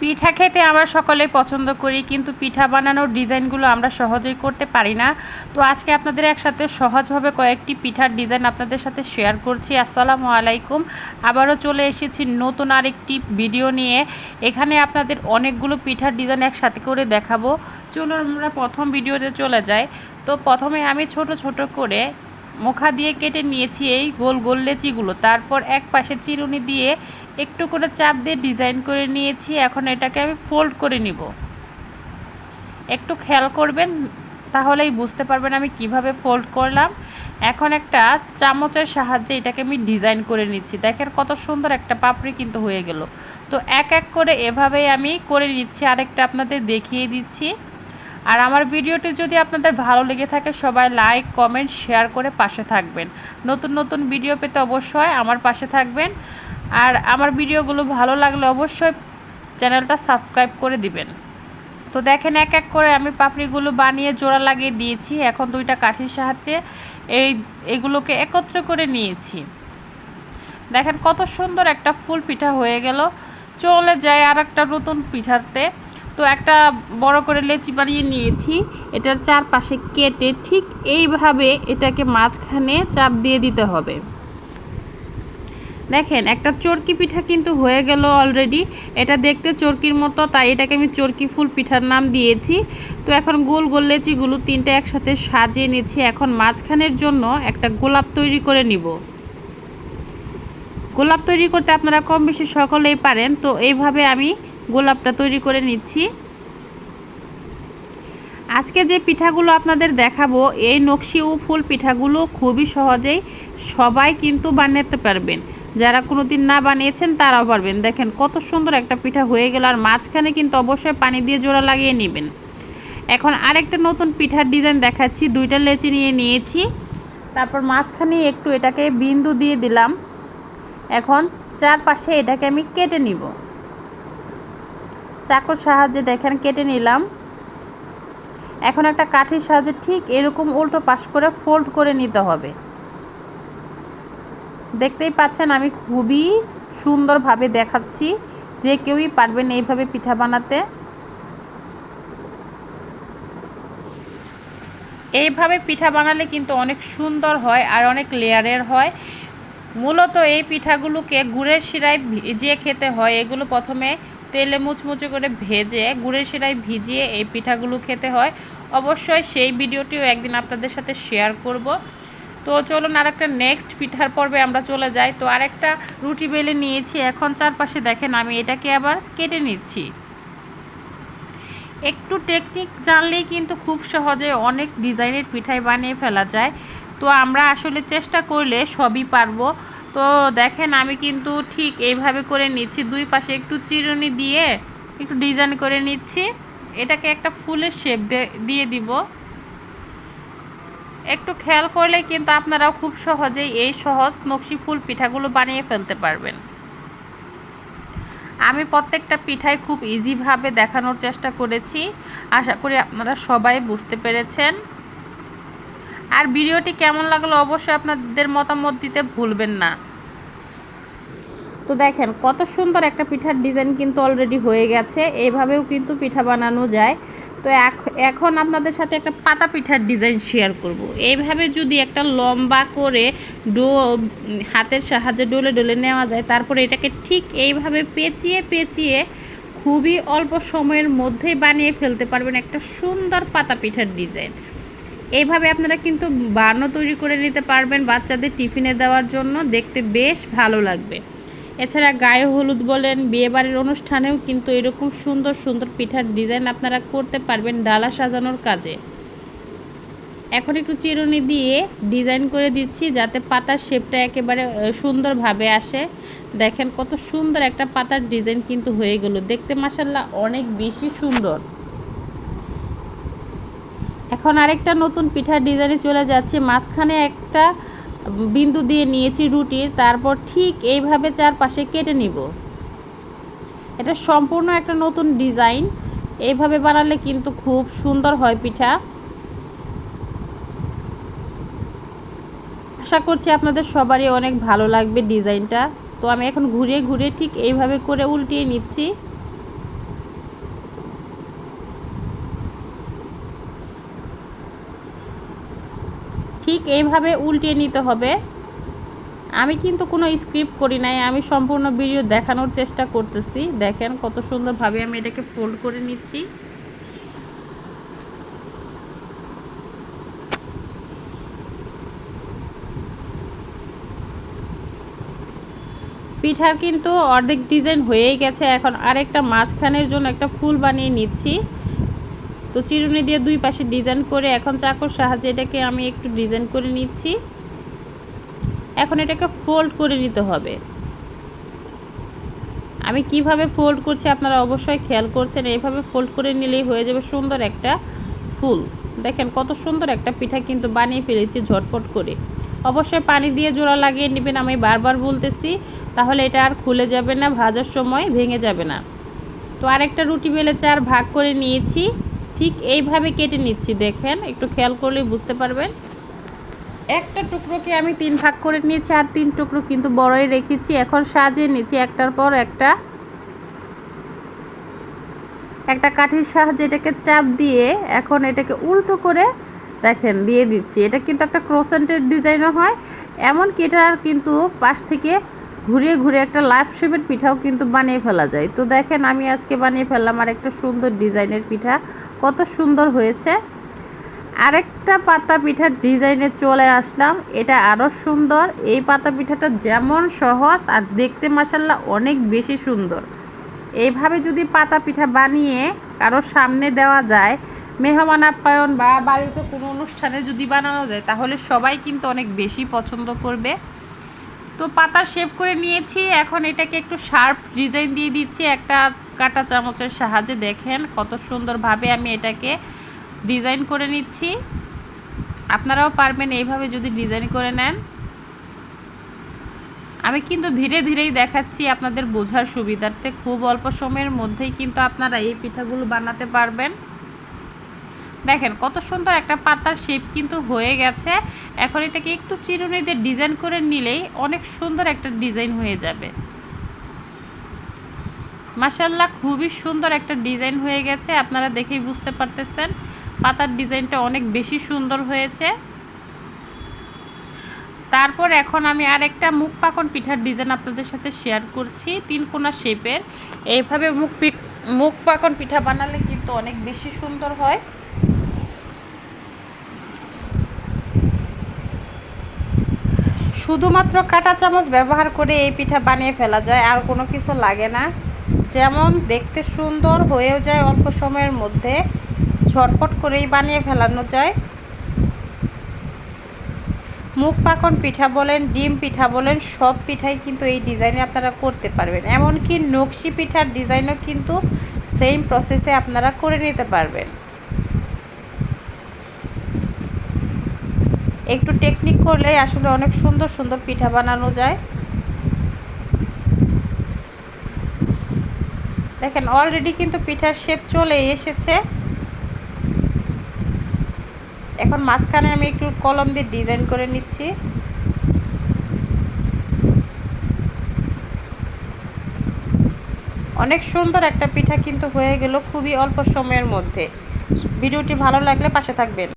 পিঠা খেতে আমরা সকলেই পছন্দ করি, কিন্তু পিঠা বানানোর ডিজাইনগুলো আমরা সহজেই করতে পারি না। তো আজকে আপনাদের একসাথে সহজভাবে কয়েকটি পিঠার ডিজাইন আপনাদের সাথে শেয়ার করছি। আসসালামু আলাইকুম। আবারও চলে এসেছি নতুন আরেকটি ভিডিও নিয়ে। এখানে আপনাদের অনেকগুলো পিঠার ডিজাইন একসাথে করে দেখাবো। চলুন আমরা প্রথম ভিডিওতে চলে যাই। তো প্রথমে আমি ছোট ছোট করে মুখা দিয়ে কেটে নিয়েছি এই গোল গোল লেচিগুলো। তারপর এক পাশে চিরুনি দিয়ে একটু করে চাপ দিয়ে ডিজাইন করে নিয়েছি, এখন এটাকে আমি ফোল্ড করে নিব। একটু খেয়াল করবেন, তাহলেই বুঝতে পারবেন আমি কীভাবে ফোল্ড করলাম। এখন একটা চামচের সাহায্যে এটাকে আমি ডিজাইন করে নিচ্ছি। দেখেন কত সুন্দর একটা পাপড়ি কিন্তু হয়ে গেল। তো এক এক করে এভাবেই আমি করে নিচ্ছি, আরেকটা আপনাদের দেখিয়ে দিচ্ছি। আর আমার ভিডিওটি যদি আপনাদের ভালো লেগে থাকে, সবাই লাইক কমেন্ট শেয়ার করে পাশে থাকবেন। নতুন নতুন ভিডিও পেতে অবশ্যই আমার পাশে থাকবেন। আর আমার ভিডিওগুলো ভালো লাগলে অবশ্যই চ্যানেলটা সাবস্ক্রাইব করে দিবেন। তো দেখেন এক এক করে আমি পাপড়িগুলো বানিয়ে জোড়া লাগিয়ে দিয়েছি। এখন দুইটা কাঠির সাহায্যে এই, এগুলোকে একত্র করে নিয়েছি। দেখেন কত সুন্দর একটা ফুল পিঠা হয়ে গেল। চলে যায় আর একটা নতুন পিঠাতে। তো একটা বড় করে লেচি বানিয়ে নিয়েছি। এটার চারপাশে কেটে ঠিক এইভাবে এটাকে মাঝখানে চাপ দিয়ে দিতে হবে। দেখেন, একটা চরকি পিঠা কিন্তু হয়ে গেল অলরেডি এটা দেখতে চরকির মতো, তাই এটাকে আমি চরকি ফুল পিঠার নাম দিয়েছি। তো এখন গোল গোল লেচিগুলো তিনটে একসাথে সাজিয়ে নিচ্ছি। এখন মাঝখানের জন্য একটা গোলাপ তৈরি করে নিব। গোলাপ তৈরি করতে আপনারা কম বেশি সকলেই পারেন। তো এইভাবে আমি গোলাপটা তৈরি করে নিচ্ছি। আজকে যে পিঠাগুলো আপনাদের দেখাবো, এই নকশি ও ফুল পিঠাগুলো খুবই সহজেই সবাই কিন্তু বানাতে পারবেন। যারা কোনো দিন না বানিয়েছেন তারাও পারবেন। দেখেন কত সুন্দর একটা পিঠা হয়ে গেল আর মাঝখানে কিন্তু অবশ্যই পানি দিয়ে জোড়া লাগিয়ে নেবেন। এখন আরেকটা নতুন পিঠার ডিজাইন দেখাচ্ছি, দুইটা লেচি নিয়ে নিয়েছি। তারপর মাঝখানে একটু এটাকে বিন্দু দিয়ে দিলাম। এখন চারপাশে এটাকে আমি কেটে নিব। চাকুর সাহায্যে দেখেন কেটে নিলাম। এখন একটা কাঠির সাহায্যে ঠিক এরকম উল্টো পাশ করে ফোল্ড করে নিতে হবে। দেখতেই পাচ্ছেন আমি খুবই সুন্দরভাবে দেখাচ্ছি যে কেউই পারবেন এইভাবে পিঠা বানাতে। এইভাবে পিঠা বানালে কিন্তু অনেক সুন্দর হয় আর অনেক লেয়ারের হয়। মূলত এই পিঠাগুলোকে গুড়ের শিরায় ভিজিয়ে খেতে হয়। এগুলো প্রথমে তেলে মুচমুচে করে ভেজে গুড়ের শিরায় ভিজিয়ে এই পিঠাগুলো খেতে হয়। অবশ্যই সেই ভিডিওটিও একদিন আপনাদের সাথে শেয়ার করব। তো চলুন আর একটা নেক্সট পিঠার পর্বে আমরা চলে যাই। তো আরেকটা রুটি বেলে নিয়েছি। এখন চারপাশে দেখেন আমি এটাকে আবার কেটে নিচ্ছি। একটু টেকনিক জানলেই কিন্তু খুব সহজে অনেক ডিজাইনের পিঠাই বানিয়ে ফেলা যায়। তো আমরা আসলে চেষ্টা করলে সবই পারব। তো দেখেন আমি কিন্তু ঠিক এইভাবে করে নিচ্ছি। দুই পাশে একটু চিরুনি দিয়ে একটু ডিজাইন করে নিচ্ছি। এটাকে একটা ফুলের শেপ দিয়ে দিব। একটু খেয়াল করলে কিন্তু আপনারাও খুব সহজেই এই সহজ নকশি ফুল পিঠাগুলো বানিয়ে ফেলতে পারবেন। আমি প্রত্যেকটা পিঠাই খুব ইজিভাবে দেখানোর চেষ্টা করেছি। আশা করি আপনারা সবাই বুঝতে পেরেছেন। আর ভিডিওটি কেমন লাগল অবশ্যই আপনাদের মতামত দিতে ভুলবেন না। তো দেখেন, কত সুন্দর একটা পিঠার ডিজাইন কিন্তু অলরেডি হয়ে গেছে। এইভাবেও কিন্তু পিঠা বানানো যায়। তো এখন আপনাদের সাথে একটা পাতা পিঠার ডিজাইন শেয়ার করব। এইভাবে যদি একটা লম্বা করে ডো, হাতের সাহায্যে ডলে ডলে নেওয়া যায়, তারপরে এটাকে ঠিক এইভাবে পেঁচিয়ে পেঁচিয়ে খুবই অল্প সময়ের মধ্যেই বানিয়ে ফেলতে পারবেন একটা সুন্দর পাতা পিঠার ডিজাইন। এইভাবে আপনারা কিন্তু বানো তৈরি করে নিতে পারবেন বাচ্চাদের টিফিনে দেওয়ার জন্য। দেখতে বেশ ভালো লাগবে। এছাড়া গায়ে হলুদ বলেন, বিয়েবাড়ির অনুষ্ঠানেও কিন্তু এরকম সুন্দর সুন্দর পিঠার ডিজাইন আপনারা করতে পারবেন ডালা সাজানোর কাজে। এখন একটু চিরুনি দিয়ে ডিজাইন করে দিচ্ছি যাতে পাতার শেপটা একেবারে সুন্দরভাবে আসে। দেখেন কত সুন্দর একটা পাতার ডিজাইন কিন্তু হয়ে গেল। দেখতে মাসাল্লাহ অনেক বেশি সুন্দর। এখন আরেকটা নতুন পিঠার ডিজাইনে চলে যাচ্ছে। মাঝখানে একটা বিন্দু দিয়ে নিয়েছি রুটির, তারপর ঠিক এইভাবে চারপাশে কেটে নিব। এটা সম্পূর্ণ একটা নতুন ডিজাইন। এইভাবে বানালে কিন্তু খুব সুন্দর হয় পিঠা। আশা করছি আপনাদের সবারই অনেক ভালো লাগবে ডিজাইনটা। তো আমি এখন ঘুরিয়ে ঘুরিয়ে ঠিক এইভাবে করে উল্টিয়ে নিচ্ছি। ঠিক এইভাবে উল্টিয়ে নিতে হবে। আমি কিন্তু কোনো স্ক্রিপ্ট করি নাই, আমি সম্পূর্ণ ভিডিও দেখানোর চেষ্টা করতেছি। দেখেন কত সুন্দরভাবে আমি এটাকে ফোল্ড করে নিচ্ছি। পিঠার কিন্তু অর্ধেক ডিজাইন হয়েই গেছে, এখন আরেকটা মাঝখানের জন্য একটা ফুল বানিয়ে নিচ্ছি। তো চিরুনি দিয়ে দুই পাশে ডিজাইন করে এখন চাকর সাহায্যে এটাকে আমি একটু ডিজাইন করে নিচ্ছি। এখন এটাকে ফোল্ড করে নিতে হবে। আমি কীভাবে ফোল্ড করছি আপনারা অবশ্যই খেয়াল করছেন, এইভাবে ফোল্ড করে নিলেই হয়ে যাবে সুন্দর একটা ফুল। দেখেন কত সুন্দর একটা পিঠা কিন্তু বানিয়ে ফেলেছি ঝটপট করে। অবশ্যই পানি দিয়ে জোড়া লাগিয়ে নেবেন, আমি বারবার বলতেছি, তাহলে এটা আর খুলে যাবে না, ভাজার সময় ভেঙে যাবে না। তো আরেকটা রুটি বেলে চার ভাগ করে নিয়েছি। ঠিক এইভাবে কেটে নিচ্ছি, দেখেন। একটু খেয়াল করলেই বুঝতে পারবেন। একটা টুকরোকে আমি তিন ভাগ করে নিয়েছি আর তিন টুকরো কিন্তু বড়ই রেখেছি। এখন সাজিয়ে নিচ্ছি একটার পর একটা। একটা কাঠির সাহায্যে এটাকে চাপ দিয়ে এখন এটাকে উল্টো করে দেখেন দিয়ে দিচ্ছি। এটা কিন্তু একটা ক্রোসেন্টের ডিজাইনও হয়। এমনকি এটা কিন্তু পাশ থেকে ঘুরিয়ে ঘুরিয়ে একটা লাইফ শেপের পিঠাও কিন্তু বানিয়ে ফেলা যায়। তো দেখেন আমি আজকে বানিয়ে ফেললাম আর একটা সুন্দর ডিজাইনের পিঠা। কত সুন্দর হয়েছে। আরেকটা পাতা পিঠার ডিজাইনে চলে আসলাম। এটা আরও সুন্দর। এই পাতা পিঠাটা যেমন সহজ আর দেখতে মাসাল্লাহ অনেক বেশি সুন্দর। এইভাবে যদি পাতা পিঠা বানিয়ে কারোর সামনে দেওয়া যায়, মেহমান আপ্যায়ন বা বাড়িতে কোনো অনুষ্ঠানে যদি বানানো যায়, তাহলে সবাই কিন্তু অনেক বেশি পছন্দ করবে। তো পাতা শেপ করে নিয়েছি। এখন এটাকে একটু শার্প ডিজাইন দিয়ে দিচ্ছি। একটা কাটা চামচের সাহায্যে দেখেন কত সুন্দরভাবে আমি এটাকে ডিজাইন করে নিচ্ছি। আপনারাও পারবেন এইভাবে যদি ডিজাইন করে নেন। আমি কিন্তু ধীরে ধীরেই দেখাচ্ছি আপনাদের বোঝার সুবিধার্থে। খুব অল্প সময়ের মধ্যেই কিন্তু আপনারা এই পিঠাগুলো বানাতে পারবেন। দেখেন কত সুন্দর একটা পাতার শেপ কিন্তু হয়ে গেছে। এখন এটাকে একটু চিরুনি দিয়ে ডিজাইন করে নিলেই অনেক সুন্দর একটা ডিজাইন হয়ে যাবে। মাসাল্লাহ খুবই সুন্দর একটা ডিজাইন হয়ে গেছে, আপনারা দেখেই বুঝতে পারতেছেন। পাতার ডিজাইনটা অনেক বেশি সুন্দর হয়েছে। তারপর এখন আমি আরেকটা মুখ পাকন পিঠার ডিজাইন আপনাদের সাথে শেয়ার করছি, তিন কোনা শেপের এইভাবে মুখ মুখ পাকন পিঠা বানালে কিন্তু অনেক বেশি সুন্দর হয়। শুধুমাত্র কাঁটা চামচ ব্যবহার করে এই পিঠা বানিয়ে ফেলা যায়, আর কোনো কিছু লাগে না। যেমন দেখতে সুন্দর হয়েও যায় অল্প সময়ের মধ্যে ঝটপট করেই বানিয়ে ফেলানো যায়। মুখ পাকন পিঠা বলেন, ডিম পিঠা বলেন, সব পিঠাই কিন্তু এই ডিজাইনে আপনারা করতে পারবেন। এমনকি নকশি পিঠার ডিজাইনও কিন্তু সেম প্রসেসে আপনারা করে নিতে পারবেন। একটু টেকনিক করলে আসলে অনেক সুন্দর সুন্দর পিঠা বানানো যায়। দেখেন অলরেডি কিন্তু পিঠার শেপ চলে এসেছে। এখন মাঝখানে আমি একটু কলম দিয়ে ডিজাইন করে নিচ্ছি। অনেক সুন্দর একটা পিঠা কিন্তু হয়ে গেল খুবই অল্প সময়ের মধ্যে। ভিডিওটি ভালো লাগলে পাশে থাকবেন।